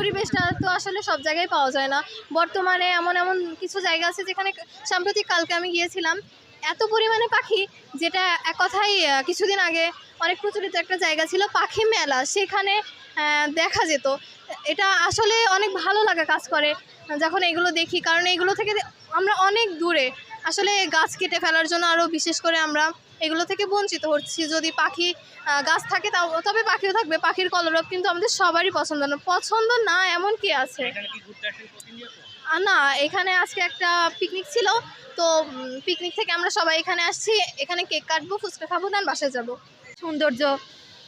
পরিবেশটা তো আসলে সব জায়গায় পাওয়া যায় না। বর্তমানে এমন এমন কিছু জায়গা আছে যেখানে সাম্প্রতিক কালকে আমি গিয়েছিলাম। এত পরিমাণে পাখি যেটা এক কথাই কিছুদিন আগে অনেক প্রচলিত একটা জায়গা ছিল পাখি মেলা। সেখানে দেখা যেত। এটা আসলে অনেক ভালো লাগা কাজ করে যখন এগুলো দেখি। কারণ এগুলো থেকে আমরা অনেক দূরে। আসলে গাছ কেটে ফেলার জন্য আরও বিশেষ করে আমরা এগুলো থেকে বঞ্চিত হচ্ছি। যদি পাখি গাছ থাকে তাও তবে পাখিও থাকবে। পাখির কলরব কিন্তু আমাদের সবারই পছন্দ না। পছন্দ না এমন কি আছে? না এখানে আজকে একটা পিকনিক ছিল। তো পিকনিক থেকে আমরা সবাই এখানে আসছি। এখানে কেক কাটবো ফুচকা খাব দেন বাসায় যাব। সৌন্দর্য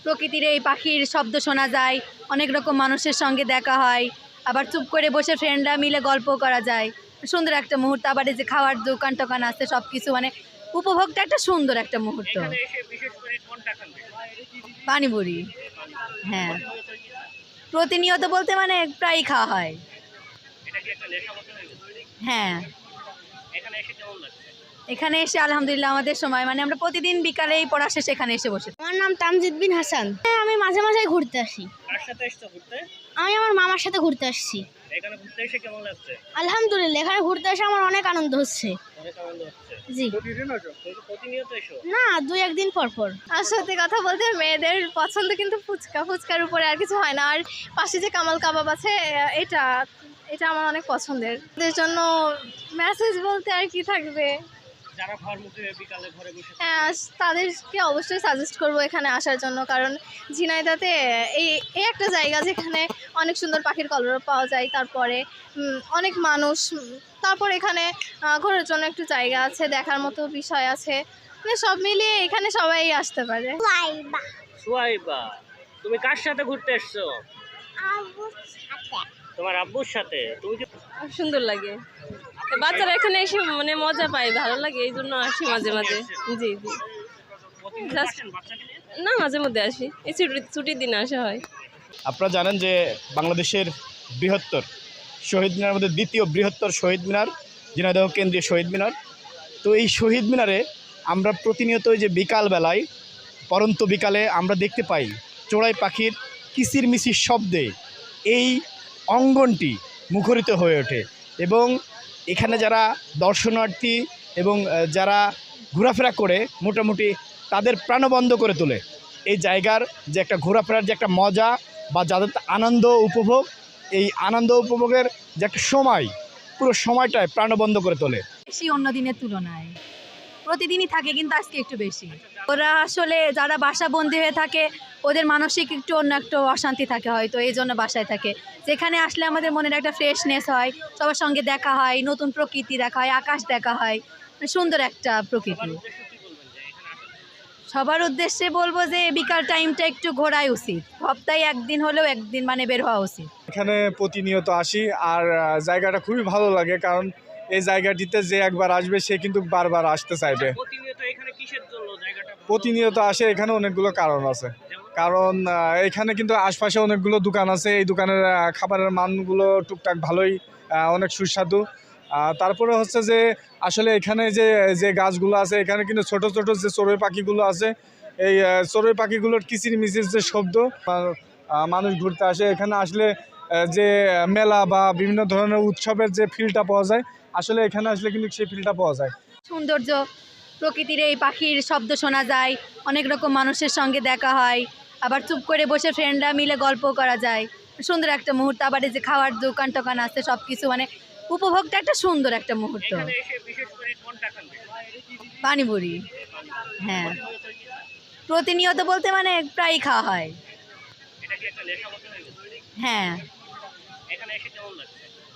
প্রকৃতির এই পাখির শব্দ শোনা যায়। অনেক রকম মানুষের সঙ্গে দেখা হয়। আবার চুপ করে বসে ফ্রেন্ডরা মিলে গল্প করা যায়। সুন্দর একটা মুহূর্ত। আবার এই যে খাওয়ার দোকান টোকান আছে সব কিছু মানে উপভোগটা একটা সুন্দর একটা মুহূর্ত। এখানে এসে বিশেষ করে কোনটা খান বেশি? পানিপুরি। হ্যাঁ। প্রতিনিয়ত বলতে মানে প্রায়ই খাওয়া হয়। এটা কি একটা নেশা মতো হয়ে। এখানে এসে কেমন লাগছে? এখানে এসে আলহামদুলিল্লাহ আমাদের সময় মানে আমরা প্রতিদিন বিকালে এই পড়া শেষে এখানে এসে বসে আমার নাম তামজিদ বিন হাসান। হ্যাঁ আমি মাঝে মাঝে ঘুরতে আসি। আমি আমার মামার সাথে ঘুরতে আসছি। এখানে ঘুরতে এসে কেমন লাগছে? আলহামদুলিল্লাহ এখানে ঘুরতে এসে আমার অনেক আনন্দ হচ্ছে। জি। না, দুই একদিন পর আর সত্যি কথা বলতে মেয়েদের পছন্দ কিন্তু ফুচকা। ফুচকার উপরে আর কিছু হয় না। আর পাশে যে কামাল কাবাব আছে, এটা এটা আমার অনেক পছন্দের। এদের জন্য মেসেজ বলতে আর কি থাকবে? যারা ঘর মুখে বিকালে ঘরে বসে হ্যাঁ তাদেরকে অবশ্যই সাজেস্ট করব এখানে আসার জন্য কারণ ঝিনাইদাতে এই এই একটা জায়গা যেখানে অনেক সুন্দর পাখির কলরব পাওয়া যায় তারপরে অনেক মানুষ তারপর এখানে ঘোরার জন্য একটু জায়গা আছে দেখার মতো বিষয় আছে মানে সব মিলিয়ে এখানে সবাই আসতে পারে। সুয়াইবা। তুমি কার সাথে ঘুরতে এসছো? তোমার আব্বুর সাথে? তুমি সুন্দর লাগে। বাচ্চারা এখানে এসে মানে মজা পায়, ভালো লাগে, এই জন্য আসি মাঝে মাঝে। জি জি। না, মাঝে মধ্যে আসি। এই ছুটি, ছুটির দিনে আসা হয়। আপনারা জানেন যে বাংলাদেশের বৃহত্তর শহীদ মিনার মধ্যে দ্বিতীয় বৃহত্তর শহীদ মিনার, ঝিনাইদহ কেন্দ্রীয় শহীদ মিনার। তো এই শহীদ মিনারে আমরা প্রতিনিয়ত যে বিকালবেলায়, পরন্ত বিকালে আমরা দেখতে পাই চোড়াই পাখির কিচির মিচির শব্দে এই অঙ্গনটি মুখরিত হয়ে ওঠে। এবং এখানে যারা দর্শনার্থী এবং যারা ঘোরাফেরা করে মোটামুটি তাদের প্রাণবন্ধ করে তোলে। এই জায়গার যে একটা ঘোরাফেরার যে একটা মজা বা যাদের আনন্দ উপভোগ, এই আনন্দ উপভোগের যে একটা সময়, পুরো সময়টায় প্রাণবন্ধ করে তোলে। বেশি অন্য দিনের তুলনায়। প্রতিদিনই থাকে কিন্তু আজকে একটু বেশি। ওরা আসলে যারা বাসা বন্দি হয়ে থাকে ওদের মানসিক একটু অন্য একটু অশান্তি থাকে হয়তো এই জন্য বাসায় থাকে। যেখানে আসলে আমাদের মনের একটা ফ্রেশনেস হয় সবার সঙ্গে দেখা হয় নতুন প্রকৃতি দেখা হয় আকাশ দেখা হয় সুন্দর একটা প্রকৃতি। সবার উদ্দেশ্যে বলব যে বিকাল টাইমটা একটু ঘোরাই উচিত। সপ্তাহে একদিন হলেও একদিন মানে বের হওয়া উচিত। এখানে প্রতিনিয়ত আসি আর জায়গাটা খুবই ভালো লাগে কারণ এই জায়গাটিতে যে একবার আসবে সে কিন্তু বারবার আসতে চাইবে। প্রতিনিয়ত আসে, এখানে অনেকগুলো কারণ আছে। কারণ এখানে কিন্তু আশপাশে অনেকগুলো দোকান আছে, এই দোকানের খাবারের মানগুলো টুকটাক ভালোই অনেক সুস্বাদু। তারপরে হচ্ছে যে, আসলে এখানে যে যে গাছগুলো আছে, এখানে কিন্তু ছোট ছোট যে চড়ুই পাখিগুলো আছে, এই চড়ুই পাখিগুলোর কিচির মিচির যে শব্দ মানুষ ঘুরতে আসে। এখানে আসলে যে, মেলা বা বিভিন্ন ধরনের উৎসবের যে ফিলটা পাওয়া যায়, আসলে এখানে আসলে কিন্তু সেই ফিলটা পাওয়া যায়। সৌন্দর্য প্রকৃতির এই পাখির শব্দ শোনা যায়। অনেক রকম মানুষের সঙ্গে দেখা হয়। আবার চুপ করে বসে ফ্রেন্ডরা মিলে গল্প করা যায়। সুন্দর একটা মুহূর্ত। আবার এই যে খাওয়ার দোকান টোকান আছে সব কিছু মানে উপভোগটা একটা সুন্দর একটা মুহূর্ত? পানিপুরি। হ্যাঁ। প্রতিনিয়ত বলতে মানে প্রায়ই খাওয়া হয়। হয়ে। এখানে এসে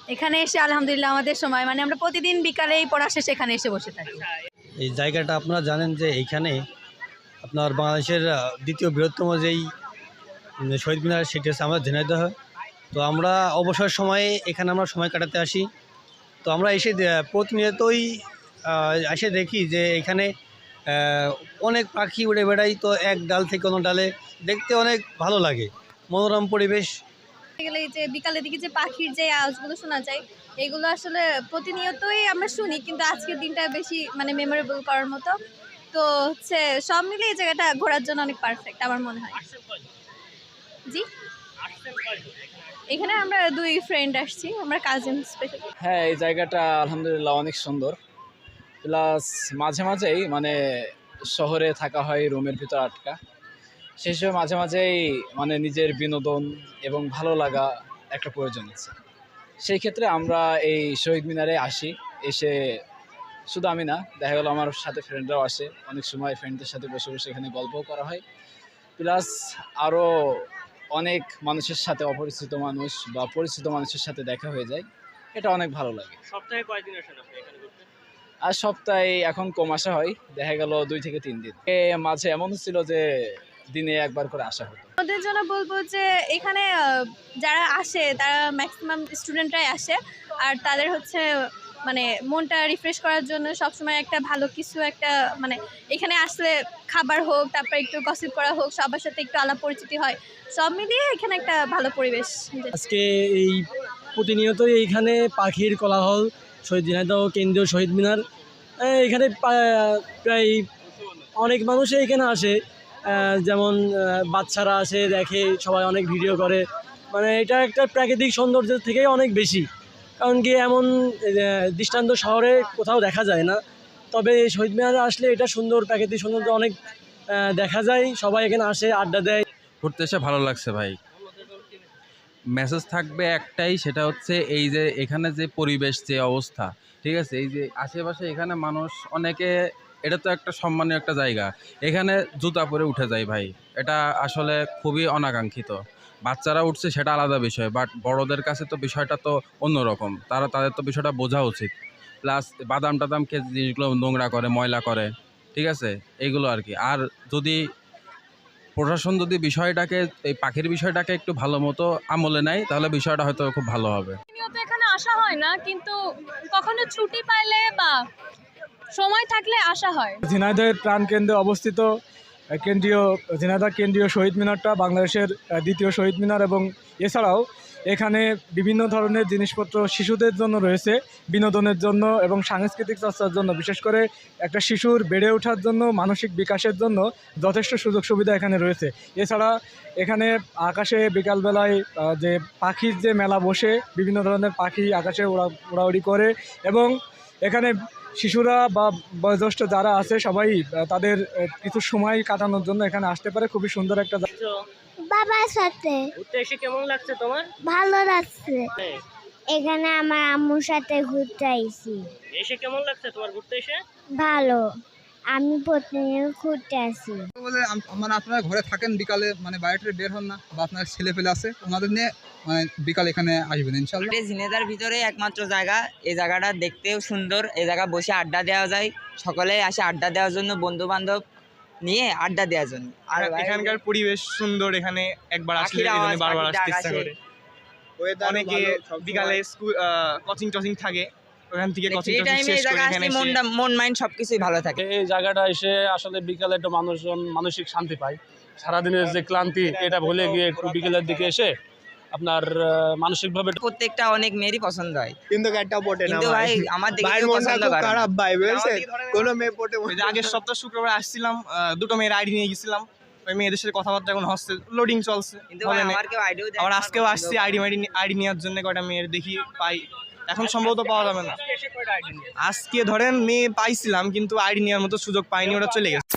এখানে আলহামদুলিল্লাহ আমাদের সময়। মানে আমরা প্রতিদিন বিকালেই পড়া শেষে এখানে এসে বসে থাকি। এই জায়গাটা আপনারা জানেন যে এইখানে আপনার বাংলাদেশের দ্বিতীয় বৃহত্তম যেই শহীদ মিনার, সেটি হচ্ছে আমরা ঝিনাইদহ। তো আমরা অবসর সময়ে এখানে আমরা সময় কাটাতে আসি। তো আমরা এসে প্রতিনিয়তই এসে দেখি যে এখানে অনেক পাখি উড়ে বেড়াই তো এক ডাল থেকে অন্য ডালে দেখতে অনেক ভালো লাগে। মনোরম পরিবেশ। গেলে যে বিকালের দিকে যে পাখির যে আওয়াজগুলো শোনা যায় এগুলো আসলে প্রতিনিয়তই আমরা শুনি, কিন্তু আজকের দিনটা বেশি মানে মেমোরেবল করার মতো। তো হচ্ছে সব মিলে এই জায়গাটা ঘোরার জন্য অনেক পারফেক্ট আমার মনে হয়। জি? এখানে? আমরা দুই ফ্রেন্ড আসছি, আমরা কাজিন স্পেশাল হ্যাঁ এই জায়গাটা আলহামদুলিল্লাহ অনেক সুন্দর। প্লাস মাঝে মাঝেই মানে শহরে থাকা হয় রুমের ভিতর আটকা। সেই সময় মাঝে মাঝেই মানে নিজের বিনোদন এবং ভালো লাগা একটা প্রয়োজন আছে। সেই ক্ষেত্রে আমরা এই শহীদ মিনারে আসি। এসে শুধু আমি না দেখা গেলো আমার সাথে ফ্রেন্ডরাও আসে। অনেক সময় ফ্রেন্ডদের সাথে বসে বসে এখানে গল্পও করা হয়। প্লাস আরও অনেক মানুষের সাথে অপরিচিত মানুষ বা পরিচিত মানুষের সাথে দেখা হয়ে যায়। এটা অনেক ভালো লাগে। সপ্তাহে কয়দিন আসেন আপনি এখানে ঘুরতে? আর সপ্তাহে এখন কম আসা হয়। দেখা গেল দুই থেকে তিন দিন। এ মাঝে এমন ছিল যে দিনে একবার করে আসা হতো। ওদের জন্য বলব যে এখানে যারা আসে তারা ম্যাক্সিমাম স্টুডেন্টরাই আসে। আর তাদের হচ্ছে মানে মনটা রিফ্রেশ করার জন্য সবসময় একটা ভালো কিছু একটা মানে এখানে আসলে খাবার হোক তারপর একটু গসিপ করা হোক সবার সাথে একটু আলাপ পরিচিতি হয় সব মিলিয়ে এখানে একটা ভালো পরিবেশ আজকে এই প্রতিনিয়ত এইখানে পাখির কোলাহল শহীদ ঝিনাইদহ কেন্দ্রীয় শহীদ মিনার এখানে প্রায় অনেক মানুষই এখানে আসে। যেমন বাচ্চারা আসে দেখে, সবাই অনেক ভিডিও করে। মানে এটা একটা প্রাকৃতিক সৌন্দর্যের থেকে অনেক বেশি। কারণ কি এমন দৃষ্টান্ত শহরে কোথাও দেখা যায় না। তবে শহীদ মিনারে আসলে এটা সুন্দর, প্রাকৃতিক সৌন্দর্য অনেক দেখা যায়। সবাই এখানে আসে, আড্ডা দেয়। ঘুরতে এসে ভালো লাগছে ভাই। মেসেজ থাকবে একটাই, সেটা হচ্ছে এই যে এখানে যে পরিবেশ, যে অবস্থা, ঠিক আছে? এই যে আশেপাশে এখানে মানুষ অনেকে এটা তো একটা সম্মানীয় একটা জায়গা। এখানে জুতা পরে উঠে যায় ভাই। এটা আসলে খুবই অনাকাঙ্ক্ষিত। বাচ্চারা উঠছে সেটা আলাদা বিষয় বাট বড়দের কাছে তো বিষয়টা তো অন্যরকম। তারা, তাদের তো বিষয়টা বোঝা উচিত। প্লাস বাদাম টাদাম খেয়ে জিনিসগুলো নোংরা করে, ময়লা করে, ঠিক আছে? এইগুলো আর কি। আর যদি প্রশাসন যদি বিষয়টাকে, এই পাখির বিষয়টাকে একটু ভালো মতো আমলে নেয়, তাহলে বিষয়টা হয়তো খুব ভালো হবে। এখানে আসা হয় না, কিন্তু কখনো ছুটি পাইলে বা সময় থাকলে আসা হয়। ঝিনাইদহের প্রাণকেন্দ্রে অবস্থিত কেন্দ্রীয়, ঝিনাইদহ কেন্দ্রীয় শহীদ মিনারটা বাংলাদেশের দ্বিতীয় শহীদ মিনার এবং এছাড়াও এখানে বিভিন্ন ধরনের জিনিসপত্র শিশুদের জন্য রয়েছে, বিনোদনের জন্য এবং সাংস্কৃতিক চর্চার জন্য। বিশেষ করে একটা শিশুর বেড়ে ওঠার জন্য, মানসিক বিকাশের জন্য যথেষ্ট সুযোগ সুবিধা এখানে রয়েছে। এছাড়া এখানে আকাশে বিকালবেলায় যে পাখির যে মেলা বসে, বিভিন্ন ধরনের পাখি আকাশে ওড়া উড়াউড়ি করে এবং এখানে শিশুরা বা বয়োজ্যেষ্ঠ যারা আছে সবাই তাদের কিছু সময় কাটানোর জন্য এখানে আসতে পারে। খুবই সুন্দর একটা জায়গা। তো বাবার সাথে। ঘুরতে এসে কেমন লাগছে তোমার? ভালো লাগছে। হ্যাঁ। এখানে আমার আম্মুর সাথে ঘুরতে আইছি। এসে কেমন লাগছে তোমার ঘুরতে এসে? ভালো। আমি প্রতিদিন ঘুরতে আসি। বলে মানে আপনারা ঘরে থাকেন বিকালে মানে বাইরে বের হন না বা আপনার ছেলে পেলে আছে ওনাদের নিয়ে মানে বিকাল এখানে আসবেন ইনশাল্লাহ ঝিনেদার ভিতরে একমাত্র জায়গা এই জায়গাটা দেখতেও সুন্দর এই জায়গা বসে আড্ডা দেওয়া যায়। সকলে আসে আড্ডা দেওয়ার জন্য বন্ধু বান্ধব নিয়ে আড্ডা দেওয়ার জন্য। আর এখানকার পরিবেশ সুন্দর এখানে একবার আসলে বারবার আসতে ইচ্ছা করে। অনেকে বিকালে স্কুল কোচিং টচিং থাকে। ওখান থেকে কোচিং ফ্রি টাইমে এই জায়গা আসলে মনটা মন মাইন্ড সবকিছুই ভালো থাকে। এই জায়গাটা এসে আসলে বিকালে একটু মানুষজন মানসিক শান্তি পায়। সারাদিনের যে ক্লান্তি এটা ভুলে গিয়ে একটু বিকেলের দিকে এসে আপনার মানসিকভাবে প্রত্যেকটা অনেক মেয়েরই পছন্দ হয়। কিন্তু একটা পটে কিন্তু ভাই। আমার দেখে কেউ পছন্দ করে না। ভাই বুঝেছে কোনো মেয়ে পটে আগের সপ্তাহ শুক্রবার আসছিলাম দুটো মেয়ের আইডি নিয়ে গেছিলাম। ওই মেয়েদের সাথে কথাবার্তা এখন হচ্ছে লোডিং চলছে। কিন্তু ভাই হলে নে- আমার কেউ আইডিও আবার আজকেও আসছি আইডি মাইডি আইডি নেওয়ার জন্য কয়টা মেয়ের দেখি পাই। এখন সম্ভবত পাওয়া যাবে না। আজকে ধরেন মেয়ে পাইছিলাম, কিন্তু আইডি নেওয়ার মতো সুযোগ পাইনি ওটা চলে গেছে।